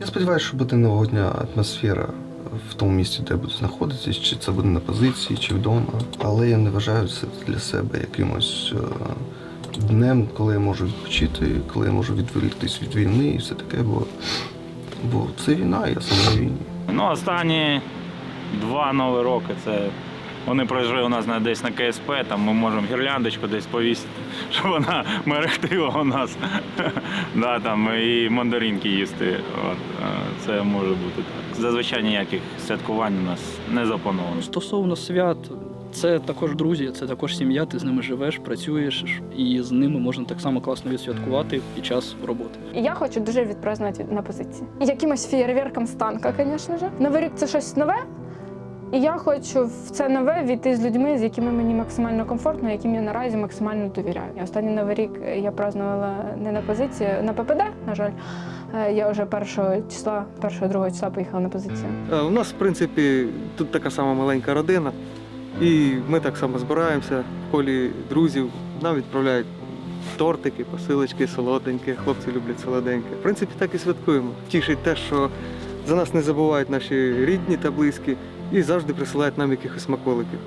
Я сподіваюся, що буде нового дня атмосфера в тому місці, де я буду знаходитись, чи це буде на позиції, чи вдома. Але я не вважаю це для себе якимось е, днем, коли я можу відпочити, коли я можу відволіктись від війни і все таке, бо, бо це війна, я сам на війні. Ну, останні два нові роки це вони пройшли у нас на, десь на КСП, там ми можемо гірляндочку десь повісити, щоб вона мерехтила у нас. да, там, і мандаринки їсти. От, е, це може бути так. Зазвичай ніяких святкувань у нас не заплановано. Стосовно свят, це також друзі, це також сім'я, ти з ними живеш, працюєш, і з ними можна так само класно відсвяткувати під час роботи. Я хочу дуже відпразнувати на позиції. Якимось фєєрверком з танка, звісно ж. Новий рік це щось нове. І я хочу в це нове війти з людьми, з якими мені максимально комфортно, яким я наразі максимально довіряю. Останній новий рік я празднувала не на позиції, на ППД, на жаль. Е, Я вже першого числа, першого другого числа поїхала на позицію. Е, У нас, в принципі, тут така сама маленька родина, і ми так само збираємося в колі друзів. Нам відправляють тортики, посилочки, солоденькі. Хлопці люблять солоденьке. В принципі, так і святкуємо. Тішить те, що за нас не забувають наші рідні та близькі і завжди присилають нам якихось смаколиків.